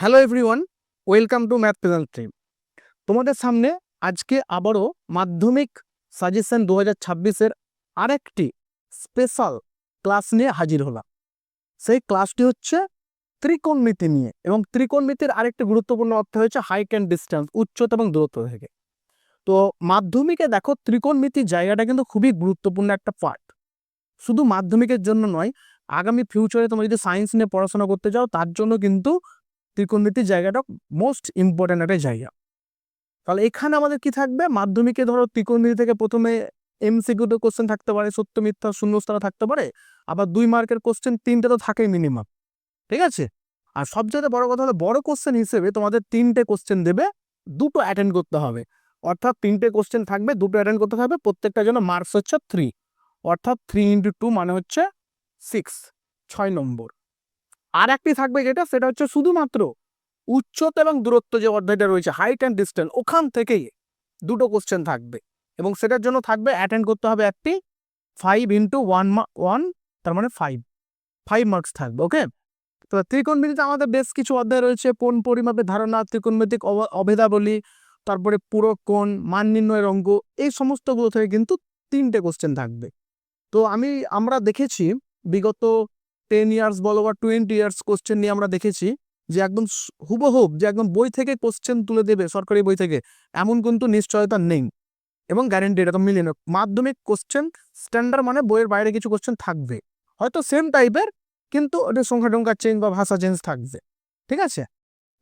Hello everyone welcome to math present stream তোমাদের সামনে আজকে আবারও মাধ্যমিক সাজেশন দু হাজার ছাব্বিশের আরেকটি স্পেশাল ক্লাস নিয়ে হাজির হলাম। সেই ক্লাসটি হচ্ছে ত্রিকোণমিতি নিয়ে এবং ত্রিকোণমিতির আরেকটি গুরুত্বপূর্ণ অর্থ হয়েছে হাইট অ্যান্ড ডিস্টেন্স উচ্চতা এবং দূরত্ব থেকে। তো মাধ্যমিকে দেখো ত্রিকোণমিতি জায়গাটা কিন্তু খুবই গুরুত্বপূর্ণ একটা পার্ট শুধু মাধ্যমিকের জন্য নয়, আগামী ফিউচারে তোমরা যদি সায়েন্স নিয়ে পড়াশোনা করতে চাও তার জন্য কিন্তু ত্রিকোণমিতির জায়গাটা মোস্ট ইম্পর্ট্যান্ট একটা জায়গা। তাহলে এখানে আমাদের কি থাকবে? মাধ্যমিকে ধরো ত্রিকোণমিতি থেকে প্রথমে এমসিকিউতে কোশ্চেন থাকতে পারে, সত্য, মিথ্যা, শূন্যস্থান থাকতে পারে, আবার দুই মার্কের কোশ্চেন তিনটে তো থাকেই মিনিমাম ঠিক আছে? আর সবচেয়ে বড় কথা হলো, বড় কোশ্চেন হিসেবে তোমাদের তিনটে কোশ্চেন দেবে, দুটো অ্যাটেন্ড করতে হবে। অর্থাৎ তিনটে কোশ্চেন থাকবে, দুটো অ্যাটেন্ড করতে হবে প্রত্যেকটার জন্য মার্কস হচ্ছে থ্রি অর্থাৎ থ্রি ইন্টু টু মানে হচ্ছে সিক্স ছয় নম্বর। আর একটি থাকবে যেটা, সেটা হচ্ছে শুধুমাত্র উচ্চতা এবং দূরত্ব যে অধ্যায়টা রয়েছে হাইট অ্যান্ড ডিস্টেন্স ওখান থেকেই দুটো কোশ্চেন থাকবে। এবং সেটার জন্য থাকবে অ্যাটেন্ড করতে হবে একটি ফাইভ ইন্টু ওয়ান ওয়ান তার মানে ফাইভ ফাইভ মার্কস থাকবে ওকে তো ত্রিকোণমিতিতে আমাদের বেশ কিছু অধ্যায় রয়েছে কোন পরিমাপের ধারণা, ত্রিকোণমিতিক অব- অভেদাবলী, তারপরে পুরো কোণ, মান নির্ণয়ের অঙ্ক, এই সমস্তগুলো থেকে কিন্তু তিনটে কোশ্চেন থাকবে। তো আমি, আমরা দেখেছি বিগত টেন ইয়ার্স বলো বা টোয়েন্টি ইয়ার্স কোশ্চেন নিয়ে আমরা দেখেছি যে একদম হুবহুব যে একদম বই থেকে কোশ্চেন তুলে দেবে, সরকারি বই থেকে, এমন কিন্তু নিশ্চয়তা নেই। এবং গ্যারেন্টি এরকম মিলিয়ে নেই মাধ্যমিক কোশ্চেন স্ট্যান্ডার্ড মানে বইয়ের বাইরে কিছু কোশ্চেন থাকবে। হয়তো সেম টাইপের কিন্তু ওটা সংখ্যা টংখ্যা চেঞ্জ বা ভাষা চেঞ্জ থাকবে। ঠিক আছে?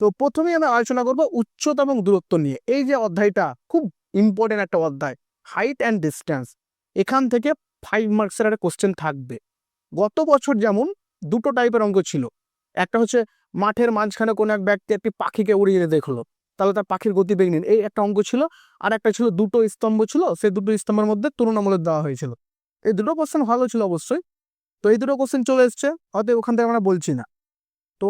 তো প্রথমেই আমি আলোচনা করব উচ্চতা এবং দূরত্ব নিয়ে। এই যে অধ্যায়টা, খুব ইম্পর্টেন্ট একটা অধ্যায় হাইট অ্যান্ড ডিস্টেন্স এখান থেকে ফাইভ মার্কসের একটা কোশ্চেন থাকবে। গত বছর যেমন দুটো টাইপের অঙ্ক ছিল। একটা হচ্ছে মাঠের মাঝখানে কোনো এক ব্যক্তি একটি পাখিকে উড়িয়ে দেখল। তাহলে তার পাখির গতিবেগ নিন। এই একটা অঙ্ক ছিল। আর একটা ছিল দুটো স্তম্ভ ছিল। সেই দুটো স্তম্ভের মধ্যে তুলনামূলক দেওয়া হয়েছিল। এই দুটো কোশ্চেন ভালো ছিল অবশ্যই। তো এই দুটো কোশ্চেন চলে এসছে। হয়তো ওখান থেকে আমরা বলছি না। তো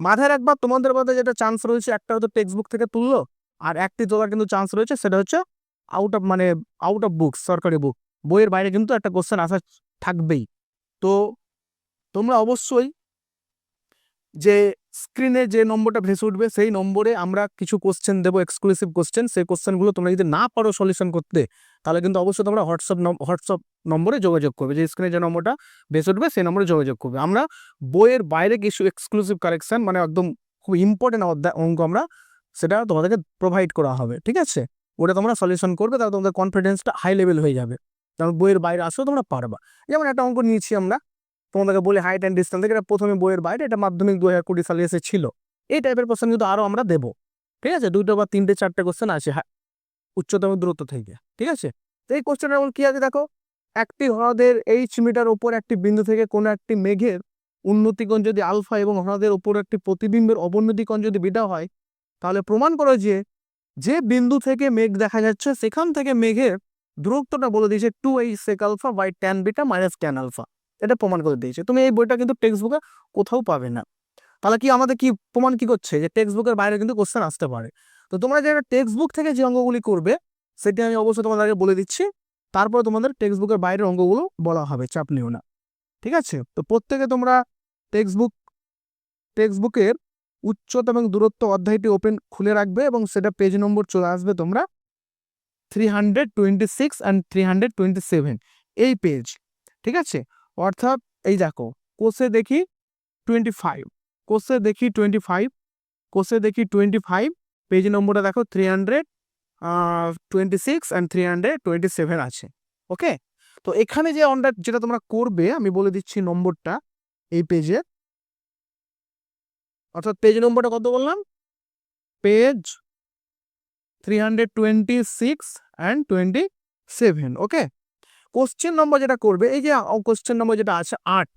মাথায় একবার তোমাদের মধ্যে যেটা চান্স রয়েছে, একটা হয়তো টেক্সট বুক থেকে তুললো। আর একটি তোলার কিন্তু চান্স রয়েছে। সেটা হচ্ছে আউট অফ মানে আউট অফ বুক সরকারি বুক বইয়ের বাইরে কিন্তু একটা কোশ্চেন আসা থাকবেই। তো তোমরা অবশ্যই যে স্ক্রিনে যে নম্বরটা ভেসে উঠবে, সেই নম্বরে আমরা কিছু কোশ্চেন দেবো এক্সক্লুসিভ কোশ্চেন সেই কোশ্চেনগুলো তোমরা যদি না পারো সলিউশন করতে, তাহলে কিন্তু অবশ্যই তোমরা হোয়াটসঅ্যাপ হোয়াটসঅ্যাপ নম্বরে যোগাযোগ করবে। যে স্ক্রিনে যে নম্বরটা ভেসে উঠবে, সেই নম্বরে যোগাযোগ করবে। আমরা বইয়ের বাইরে কিছু এক্সক্লুসিভ কারেকশন মানে একদম খুব ইম্পর্টেন্ট অঙ্ক আমরা সেটা তোমাদেরকে প্রোভাইড করা হবে, ঠিক আছে? ওটা তোমরা সলিউশন করবে, তাহলে তোমাদের কনফিডেন্সটা হাই লেভেল হয়ে যাবে। কারণ বইয়ের বাইরে আসো তোমরা পারবা। যেমন একটা অঙ্ক নিয়েছি আমরা, তোমাদেরকে বলে হাইট অ্যান্ড ডিস্টেন্স থেকে এটা প্রথমে বইয়ের বাইরে, এটা মাধ্যমিক দু হাজার কুড়ি সালে এসেছিল। এই টাইপের কোশ্চেন কিন্তু আরও আমরা দেবো, ঠিক আছে? দুটো বা তিনটে চারটে কোশ্চেন আছে হ্যাঁ উচ্চতম দূরত্ব থেকে, ঠিক আছে? তো এই কোশ্চেনটা এমন কি আছে দেখো? একটি হ্রদের এইচ মিটার ওপর একটি বিন্দু থেকে কোনো একটি মেঘের উন্নতিকোণ যদি আলফা এবং হ্রদের ওপর একটি প্রতিবিম্বের অবনতিকোণ যদি বিটা হয়, তাহলে প্রমাণ করো যে যে বিন্দু থেকে মেঘ দেখা যাচ্ছে, সেখান থেকে মেঘের দূরত্বটা বলে দিয়েছে টু এই sec alpha by tan beta minus tan alpha এটা প্রমাণ করে দিয়েছে। তুমি এই বইটা কিন্তু টেক্সট বুকে কোথাও পাবে না। তাহলে কি আমাদের কি প্রমাণ কি করছে? যে টেক্সট বুকের বাইরে কিন্তু কোশ্চেন আসতে পারে। তো তোমরা যে টেক্সট বুক থেকে যে অঙ্গগুলি করবে, সেটি আমি অবশ্যই তোমাদেরকে বলে দিচ্ছি। তারপরে তোমাদের টেক্সট বুকের বাইরের অঙ্গগুলো বলা হবে, চাপ নিও না। ঠিক আছে? তো প্রত্যেকে তোমরা টেক্সট বুক টেক্সট বুকের উচ্চতা এবং দূরত্ব অধ্যায়টি ওপেন খুলে রাখবে এবং সেটা পেজ নম্বর চলে আসবে তোমরা three hundred twenty six and three hundred twenty seven এই পেজ ঠিক আছে? অর্থাৎ এই দেখো কোষে দেখি টোয়েন্টি ফাইভ কোষে দেখি টোয়েন্টি ফাইভ কোষে দেখি টোয়েন্টি ফাইভ পেজ নম্বরটা দেখো three hundred twenty six and three hundred twenty seven আছে ওকে তো এখানে যে অনটা যেটা তোমরা করবে, আমি বলে দিচ্ছি নম্বরটা এই পেজে অর্থাৎ পেজ নম্বরটা কত বললাম? Page three hundred twenty six and twenty seven okay question number যেটা করবে, এই যে কোশ্চেন নম্বর যেটা আছে, আট।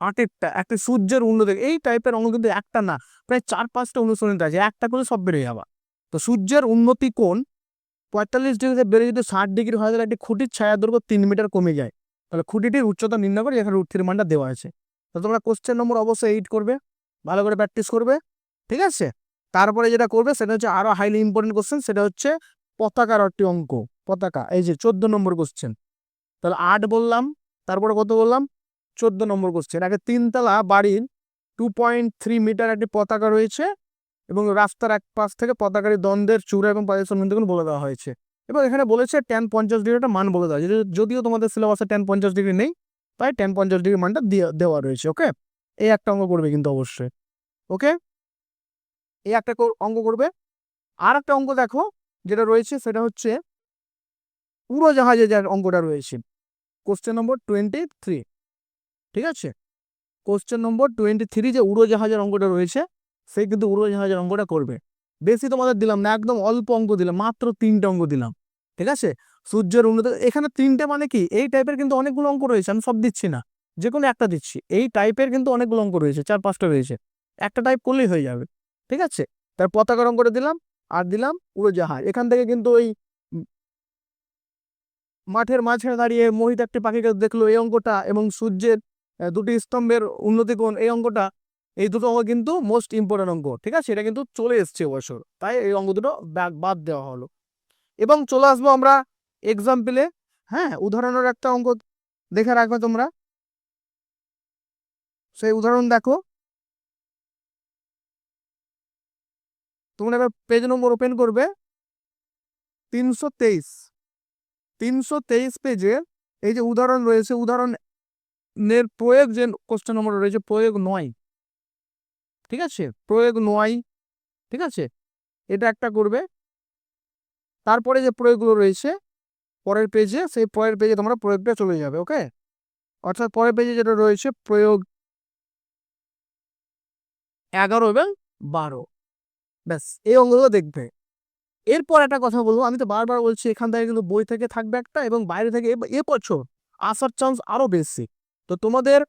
আটেরটা, একটা সূর্যের উন্নতি এই টাইপের অঙ্ক কিন্তু একটা না, প্রায় চার পাঁচটা অনুসরণিত আছে, একটা করে সব বেড়ে যাবা। তো সূর্যের উন্নতি কোণ পঁয়তাল্লিশ ডিগ্রিতে বেড়ে যদি ষাট ডিগ্রি হয়, তাহলে একটি খুঁটির ছায়া দৈর্ঘ্য তিন মিটার কমে যায়। তাহলে খুঁটিটির উচ্চতা নির্ণয় করে এখানে রুট মানটা দেওয়া আছে। তো তোমরা কোশ্চেন নম্বর অবশ্যই এইট করবে, ভালো করে প্র্যাকটিস করবে, ঠিক আছে? তারপরে যেটা করবে সেটা হচ্ছে আরও হাইলি ইম্পর্টেন্ট কোশ্চেন সেটা হচ্ছে পতাকার একটি অঙ্ক। পতাকা, এই যে চোদ্দ নম্বর কোশ্চেন তাহলে আট বললাম, তারপরে কত বললাম? চোদ্দ নম্বর কোশ্চেন আগে তিনতলা বাড়ির টু পয়েন্ট থ্রি মিটার একটি পতাকা রয়েছে এবং রাস্তার এক পাশ থেকে পতাকারী দ্বন্দ্বের চূড়া এবং পায়ের সম্বন্ধে বলে দেওয়া হয়েছে। এবং এখানে বলেছে টেন পঞ্চাশ ডিগ্রি একটা মান বলে দেওয়া হয়েছে। যদিও তোমাদের সিলেবাসে টেন পঞ্চাশ ডিগ্রি নেই, তাই টেন পঞ্চাশ ডিগ্রি মানটা দিয়ে দেওয়া রয়েছে ওকে এই একটা অঙ্ক করবে কিন্তু অবশ্যই ওকে এই একটা অঙ্ক করবে। আর একটা অঙ্ক দেখো, যেটা রয়েছে সেটা হচ্ছে উড়োজাহাজে যার অঙ্কটা রয়েছে। কোশ্চেন নম্বর টোয়েন্টি থ্রি ঠিক আছে? কোশ্চেন নম্বর টোয়েন্টি থ্রি যে উড়োজাহাজের অঙ্কটা রয়েছে, সে কিন্তু উড়োজাহাজের অঙ্কটা করবে। বেশি তোমাদের দিলাম না, একদম অল্প অঙ্ক দিলাম, মাত্র তিনটে অঙ্ক দিলাম, ঠিক আছে? সূর্যের উন্নত, এখানে তিনটে মানে কি? এই টাইপের কিন্তু অনেকগুলো অঙ্ক রয়েছে, আমি সব দিচ্ছি না যে কোনো একটা দিচ্ছি। এই টাইপের কিন্তু অনেকগুলো অঙ্ক রয়েছে, চার পাঁচটা রয়েছে। একটা টাইপ করলেই হয়ে যাবে। ঠিক আছে? তার পতাকার করে দিলাম, আর দিলাম উড়োজাহাজ। এখান থেকে কিন্তু ওই মাঠের মাঝে দাঁড়িয়ে মোহিত একটি পাখিকে দেখল, এই অঙ্কটা এবং সূর্যের দুটি স্তম্ভের উন্নতি কোণ, এই অঙ্কটা, এই দুটো অঙ্ক কিন্তু মোস্ট ইম্পর্টেন্ট অঙ্ক, ঠিক আছে? এটা কিন্তু চলে এসছে বছর তাই এই অঙ্ক দুটো বাদ দেওয়া হলো। এবং চলে আসব আমরা এক্সাম্পলে হ্যাঁ উদাহরণের একটা অঙ্ক দেখে রাখবে তোমরা। সেই উদাহরণ দেখো। তোমরা এবার পেজ নম্বর ওপেন করবে। তিনশো তেইশ। তিনশো তেইশ পেজের এই যে উদাহরণ রয়েছে, উদাহরণের প্রয়োগ যে কোশ্চেন নম্বর রয়েছে, প্রয়োগ নয়। ঠিক আছে? প্রয়োগ নয়। ঠিক আছে? এটা একটা করবে। তারপরে যে প্রয়োগগুলো রয়েছে, পরের পেজে সেই পরের পেজে তোমরা প্রয়োগটা চলে যাবে ওকে অর্থাৎ পরের পেজে যেটা রয়েছে, প্রয়োগ এগারো এবং বারো। ব্যাস, এই অঙ্কগুলো দেখবে। এরপর একটা কথা বলব, আমি তো বারবার বলছি, এখান থেকে কিন্তু বই থেকে থাকবে একটা এবং বাইরে থেকে এ- বছর আসার চান্স আরও বেশি। তো তোমাদের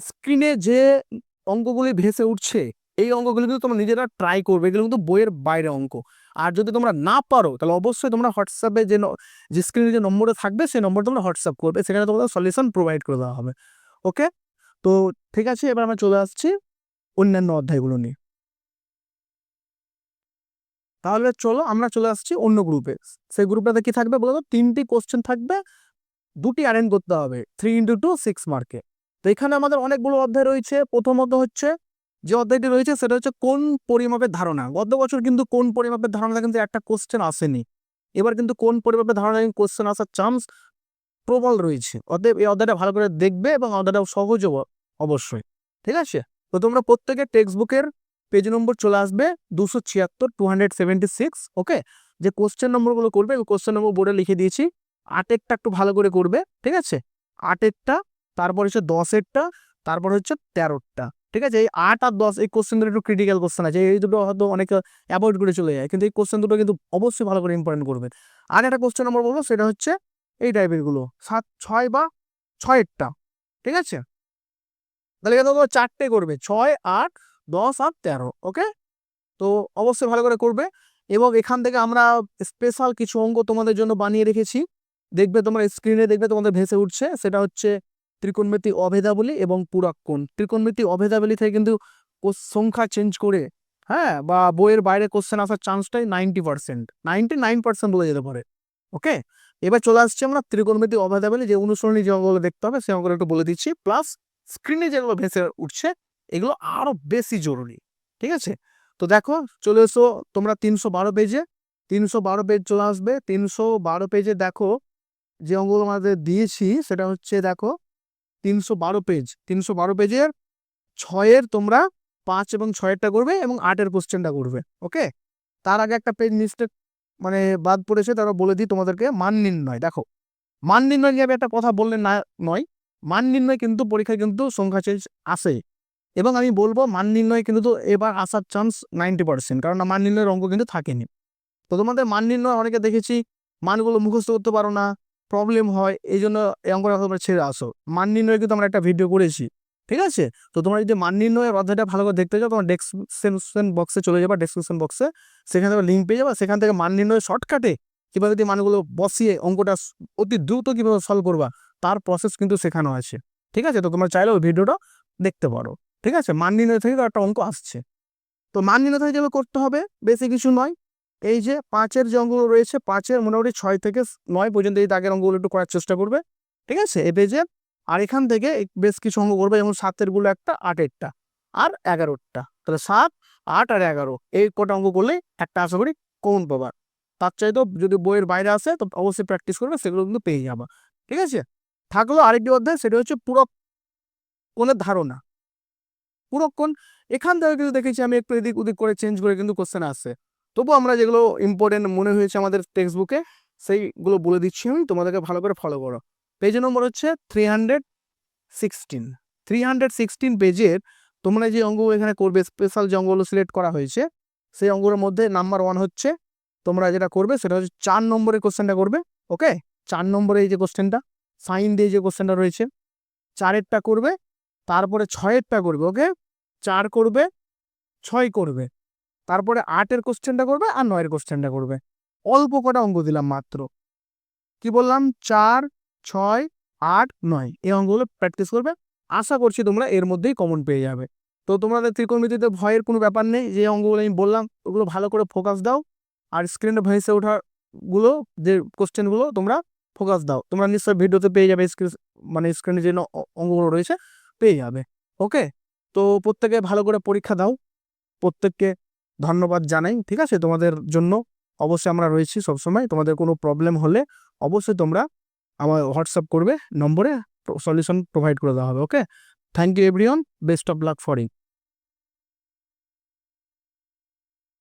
স্ক্রিনে যে অঙ্কগুলি ভেসে উঠছে, এই অঙ্কগুলি কিন্তু তোমরা নিজেরা ট্রাই করবে। এগুলো কিন্তু বইয়ের বাইরে অঙ্ক। আর যদি তোমরা না পারো, তাহলে অবশ্যই তোমরা হোয়াটসঅ্যাপে যে যে স্ক্রিনে যে নম্বরটা থাকবে, সেই নম্বর তোমরা হোয়াটসঅ্যাপ করবে। সেখানে তোমাদের সলিউশন প্রোভাইড করে দেওয়া হবে। ওকে তো ঠিক আছে, এবার আমরা চলে আসছি অন্যান্য অধ্যায়গুলো নিয়ে। তাহলে চলো আমরা চলে আসছি অন্য গ্রুপে সেই গ্রুপটাতে কি থাকবে বলো তো তিনটি কোশ্চেন থাকবে, দুটি অ্যারেঞ্জ করতে হবে থ্রি ইন্টু টু সিক্স মার্কে তো এখানে আমাদের অনেকগুলো অধ্যায় রয়েছে। প্রথমত হচ্ছে, যে অধ্যায়টি রয়েছে সেটা হচ্ছে কোন পরিমাপের ধারণা? গত বছর কিন্তু কোন পরিমাপের ধারণা কিন্তু একটা কোশ্চেন আসেনি। এবার কিন্তু কোন পরিমাপের ধারণা কোশ্চেন আসার চান্স প্রবল রয়েছে। অতএব এই অধ্যায়টা ভালো করে দেখবে এবং অধ্যায়টা সহজও অ- অবশ্যই। ঠিক আছে? তো তোমরা প্রত্যেকের টেক্সট বুকের পেজ নম্বর চলে আসবে দুশো ছিয়াত্তর two hundred seventy six okay যে কোশ্চেন নম্বরগুলো করবে, আমি কোশ্চেন নম্বর বোর্ডে লিখে দিয়েছি। আটেরটা একটু ভালো করে করবে, ঠিক আছে? আটেরটা, তারপর হচ্ছে দশেরটা, তারপর হচ্ছে তেরোটা ঠিক আছে? এই আট আর দশ, এই কোশ্চেন দুটো একটু ক্রিটিক্যাল কোশ্চেন আছে। এই দুটো হয়তো অনেকে অ্যাভয়েড করে চলে যায়, কিন্তু এই কোশ্চেন দুটো কিন্তু অবশ্যই ভালো করে ইম্পর্টেন্ট করবে। আর একটা কোশ্চেন নম্বর বলব, সেটা হচ্ছে এই টাইপেরগুলো, সাত, ছয় বা ছয়েরটা, ঠিক আছে? তাহলে কিন্তু চারটে করবে, ছয়, আট দশ আর তেরো ওকে তো অবশ্যই ভালো করে করবে এবং এখান থেকে আমরা স্পেশাল কিছু অঙ্ক তোমাদের জন্য বানিয়ে রেখেছি। দেখবে তোমরা স্ক্রিনে দেখবে তোমাদের ভেসে উঠছে, সেটা হচ্ছে ত্রিকোণমিতি অভেদাবলী এবং পুরাক্কোণ ত্রিকোণমিতি অভেদাবলী থেকে কিন্তু সংখ্যা চেঞ্জ করে হ্যাঁ বা বইয়ের বাইরে কোশ্চেন আসার চান্সটাই ninety percent ninety nine percent বলে যেতে পারে ওকে এবার চলে আসছি আমরা ত্রিকোণমিতি অভেদাবলী যে অনুসরণী যে দেখতে হবে অঙ্কগুলো একটু বলে দিচ্ছি প্লাস স্ক্রিনে যেগুলো ভেসে উঠছে এগুলো আরও বেশি জরুরি, ঠিক আছে? তো দেখো, চলে এসো তোমরা তিনশো বারো পেজে তিনশো বারো পেজ চলে আসবে। তিনশো বারো পেজে দেখো, যে অঙ্কগুলো আমাদের দিয়েছি, সেটা হচ্ছে দেখো, তিনশো বারো পেজ তিনশো বারো পেজের ছয়ের তোমরা পাঁচ এবং ছয়েরটা করবে এবং আটের কোশ্চেনটা করবে ওকে তার আগে একটা পেজ মিস্টেক মানে বাদ পড়েছে, তারা বলে দিই তোমাদেরকে, মান নির্ণয়। দেখো, মান নির্ণয় নিয়ে একটা কথা বললে না, নয়। মান নির্ণয় কিন্তু, পরীক্ষায় কিন্তু সংখ্যা চেঞ্জ আসে। এবং আমি বলব মান নির্ণয় কিন্তু এবার আসার চান্স নাইনটি পার্সেন্ট কারণ মান নির্ণয়ের অঙ্ক কিন্তু থাকেনি। তো তোমাদের মান নির্ণয় অনেকে দেখেছি, মানগুলো মুখস্থ করতে পারো না প্রবলেম হয় এই জন্য এই অঙ্কটা তোমরা ছেড়ে আসো। মান নির্ণয় কিন্তু আমরা একটা ভিডিও করেছি, ঠিক আছে? তো তোমরা যদি মান নির্ণয়ের অধ্যায়টা ভালো করে দেখতে চাও তোমার ডেসক্রিপশন বক্সে চলে যাবা ডেসক্রিপশন বক্সে সেখানে তোমার লিঙ্ক পেয়ে যাবা, সেখান থেকে মান নির্ণয় শর্টকাটে কীভাবে যদি মানগুলো বসিয়ে অঙ্কটা অতি দ্রুত কীভাবে সলভ করবা, তার প্রসেস কিন্তু শেখানো আছে, ঠিক আছে? তো তোমরা চাইলেও ভিডিওটা দেখতে পারো। ঠিক আছে? মান নির্ণয় থেকে একটা অঙ্ক আসছে। তো মান নির্ণয় থেকে যেভাবে করতে হবে। বেশি কিছু নয়। এই যে পাঁচের যে অঙ্কগুলো রয়েছে, পাঁচের মোটামুটি ছয় থেকে নয় পর্যন্ত এই দাগের অঙ্কগুলো একটু করার চেষ্টা করবে। ঠিক আছে? এ পেজে আর এখান থেকে বেশ কিছু অঙ্ক করবে, যেমন সাতেরগুলো একটা, আটেরটা আর এগারোটা তাহলে সাত, আট আর এগারো, এই কটা অঙ্ক করলে একটা আশা করি কমন পাবা তার চাইতেও যদি বইয়ের বাইরে আসে, তো অবশ্যই প্র্যাকটিস করবে, সেগুলো কিন্তু পেয়ে যাবা। ঠিক আছে? থাকল আরেকটি অধ্যায়, সেটা হচ্ছে পুরো কোণের ধারণা। পুরক্ষণ এখান থেকে কিন্তু দেখেছি আমি একটু এদিক ওদিক করে চেঞ্জ করে কিন্তু কোশ্চেন আসছে। তবু আমরা যেগুলো ইম্পর্টেন্ট মনে হয়েছে আমাদের টেক্সট বুকে সেইগুলো বলে দিচ্ছি আমি, তোমাদেরকে ভালো করে ফলো করো। পেজ নম্বর হচ্ছে three hundred sixteen three hundred sixteen পেজের তোমরা যে অঙ্কগুলো এখানে করবে স্পেশাল যে অঙ্কগুলো সিলেক্ট করা হয়েছে, সেই অঙ্কগুলোর মধ্যে নাম্বার ওয়ান হচ্ছে, তোমরা যেটা করবে সেটা হচ্ছে চার নম্বরের কোশ্চেনটা করবে ওকে চার নম্বরে এই যে কোশ্চেনটা সাইন দিয়ে যে কোশ্চেনটা রয়েছে, চারেরটা করবে, তারপরে ছয়েরটা করবে ওকে চার করবে, ছয় করবে। তারপরে আটের কোশ্চেনটা করবে আর নয়ের কোশ্চেনটা করবে। অল্প কটা অঙ্ক দিলাম মাত্র। কি বললাম? চার, ছয়, আট, নয়। এই অঙ্কগুলো প্র্যাকটিস করবে। আশা করছি তোমরা এর মধ্যেই কমন পেয়ে যাবে। তো তোমাদের ত্রিকোণমিতিতে ভয়ের কোনো ব্যাপার নেই। যে অঙ্কগুলো আমি বললাম, ওগুলো ভালো করে ফোকাস দাও। আর স্ক্রিনে ভেসে ওঠারগুলো যে কোশ্চেনগুলো তোমরা ফোকাস দাও। তোমরা নিশ্চয়ই ভিডিওতে পেয়ে যাবে স্ক্রিন মানে স্ক্রিনে যে অঙ্গগুলো রয়েছে, পেয়ে যাবে। ওকে তো প্রত্যেকে ভালো করে পরীক্ষা দাও। প্রত্যেককে ধন্যবাদ জানাই, ঠিক আছে? তোমাদের জন্য অবশ্যই আমরা রয়েছি সবসময়। তোমাদের কোনো প্রবলেম হলে অবশ্যই তোমরা আমার হোয়াটসঅ্যাপ করবে, নম্বরে সলিউশন প্রোভাইড করে দেওয়া হবে okay thank you everyone best of luck for you